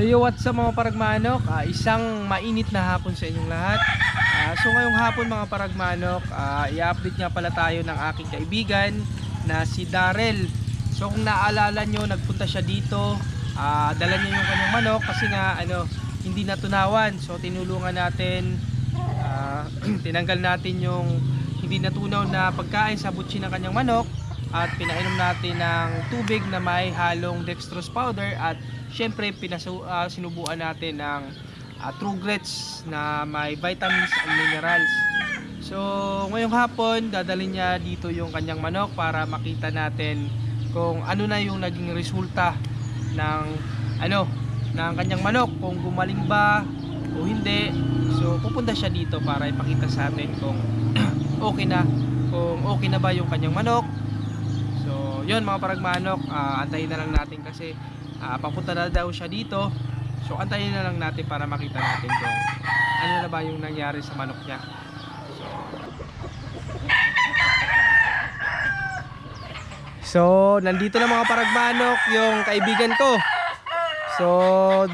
So yo, what's up mga paragmanok? Ah, isang mainit na hapon sa inyong lahat. Ah, so ngayong hapon mga paragmanok, ah, i-update nga pala tayo ng aking kaibigan na si Darrell. So kung naalala nyo, nagpunta siya dito, ah, dala niya yung kanyang manok kasi nga ano, hindi natunawan. So tinulungan natin, ah, tinanggal natin yung hindi natunaw na pagkain sa butsi ng kanyang manok at pinainom natin ng tubig na may halong dextrose powder at syempre pinasu ah, sinubuan natin ng ah, True Grits na may vitamins and minerals. So ngayong hapon dadalhin niya dito yung kanyang manok para makita natin kung ano na yung naging resulta ng ano ng kanyang manok kung gumaling ba o hindi. So pupunta siya dito para ipakita sa atin kung okay na kung okay na ba yung kanyang manok So, yun mga paragmanok, ah, antayin na lang natin kasi ah, papunta na daw siya dito. So, antayin na lang natin para makita natin kung ano na ba yung nangyari sa manok niya. So, nandito na mga paragmanok yung kaibigan ko. So,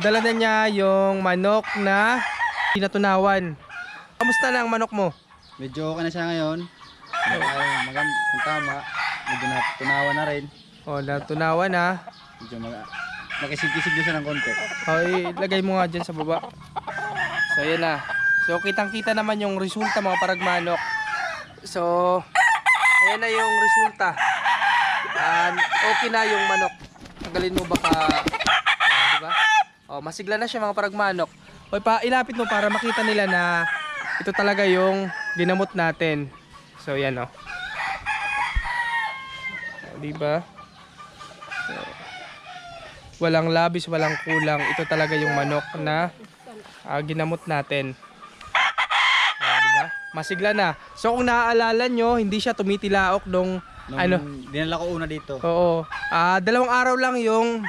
dala na niya yung manok na pinatunawan. Kamusta na ang manok mo? Medyo okay na siya ngayon. Ay, maganda, tama. Medyo natunawa na rin. O, natunawan na. Medyo mag nakisig-kisig na siya ng konti. O, ilagay mo nga dyan sa baba. So, ayan na. So, kitang-kita naman yung resulta mga paragmanok. So, ayan na yung resulta. And, okay na yung manok. Tagalin mo baka, oh, di ba? Oh, masigla na siya mga paragmanok. O, pa, ilapit mo para makita nila na ito talaga yung ginamot natin. So, yan o. Oh, di ba? walang labis, walang kulang. Ito talaga yung manok na ah, ginamot natin. Ah, di ba? Masigla na. So kung naaalala nyo, hindi siya tumitilaok nung Nung ano, dinala ko una dito. oo. Ah, dalawang araw lang yung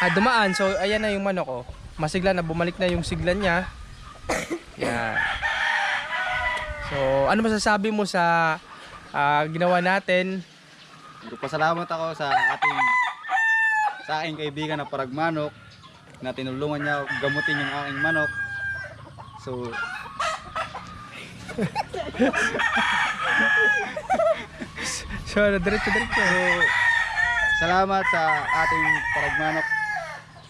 ah, dumaan. So ayan na yung manok oh. Masigla na, bumalik na yung sigla niya. Yan. So, ano masasabi mo sa ah, ginawa natin? Pasalamat ako sa ating sa aking kaibigan na paragmanok na tinulungan niya gamutin yung aking manok. So, So, diretso diretso. salamat sa ating paragmanok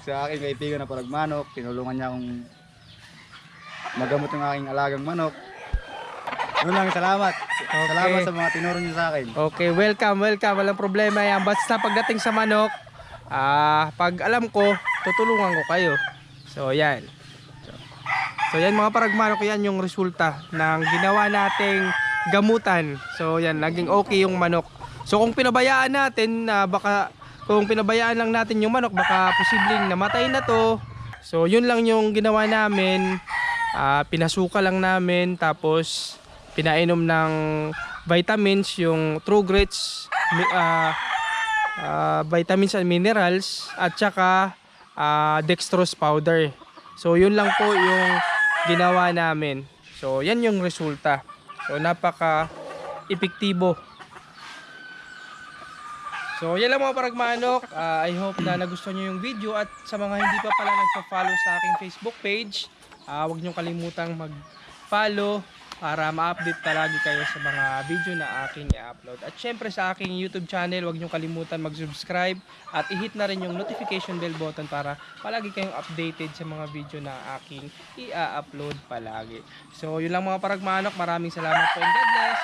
sa aking kaibigan na paragmanok. Tinulungan niya akong magamot yung aking alagang manok. Yun lang, salamat. Salamat sa mga tinuro niyo sa akin. Okay, welcome, welcome. Walang problema yan. Basta pagdating sa manok, ah, pag alam ko, tutulungan ko kayo. So, yan. So, yan mga paragmanok, yan yung resulta ng ginawa nating gamutan. So, yan, naging okay yung manok. So, kung pinabayaan natin, na baka, kung pinabayaan lang natin yung manok, baka posibleng namatay na to. So, yun lang yung ginawa namin. Ah, pinasuka lang namin, tapos pinainom ng vitamins, yung True Grits, ah, ah, vitamins and minerals, at saka ah, dextrose powder. So, yun lang po yung ginawa namin. So, yan yung resulta. So, napaka epektibo. So, yan lang mga paragmanok. Ah, I hope na nagustuhan nyo yung video at sa mga hindi pa pala nagpa-follow sa aking Facebook page, ah, huwag nyo kalimutang mag-follow para ma-update palagi kayo sa mga video na aking i-upload. At syempre sa aking YouTube channel, huwag nyo kalimutan mag-subscribe at i-hit na rin yung notification bell button para palagi kayong updated sa mga video na aking i-upload palagi. So, yun lang mga paragmanok. Maraming salamat po and God bless.